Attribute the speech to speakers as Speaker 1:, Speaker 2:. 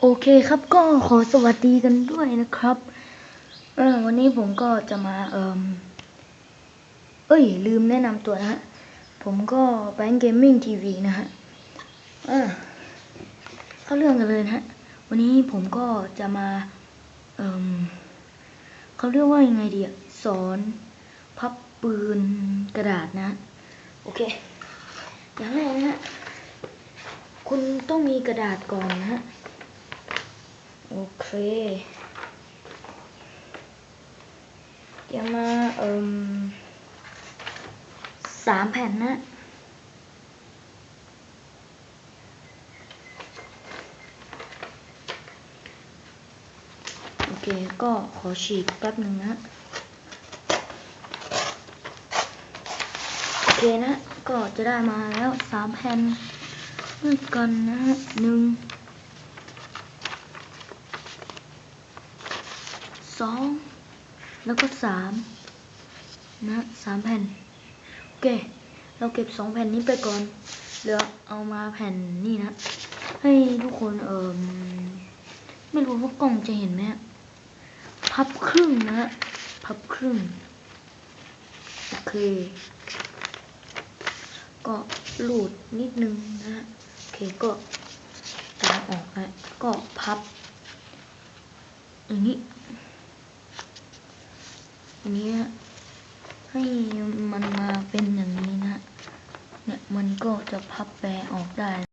Speaker 1: โอเคครับก็ขอสวัสดีกันด้วยนะครับเออวันนี้ผมก็จะมาเอ่มเอ้ย ลืมแนะนำตัวนะฮะ ผมก็แบงค์เกมมิ่งทีวีนะฮะเออเข้าเรื่องกันเลยนะฮะ วันนี้ผมก็จะมาเอ่มเขาเรียกว่ายังไงดีอะสอนพับปืนกระดาษนะฮะโอเค อย่างแรกนะฮะ คุณต้องมีกระดาษก่อนนะฮะ โอเค เดี๋ยวมาเอ่มสามแผ่นนะโอเค ก็ขอฉีกแป๊บหนึ่งนะ โอเคนะ ก็จะได้มาแล้วสามแผ่นด้วยกันนะฮะหนึ่ง สองแล้วก็สามนะสามแผ่น โอเค เราเก็บสองแผ่นนี้ไปก่อนเหลือเอามาแผ่นนี่นะ ให้ทุกคนเอ่มไม่รู้ว่ากล้องจะเห็นไหมพับครึ่งนะ พับครึ่ง โอเค ก็ลูดนิดนึงนะ โอเคก็ตาออกแล้วก็พับอย่างนี้ อันนี้ให้มันมาเป็นอย่างนี้นะ เนี่ยมันก็จะพับแปรออกได้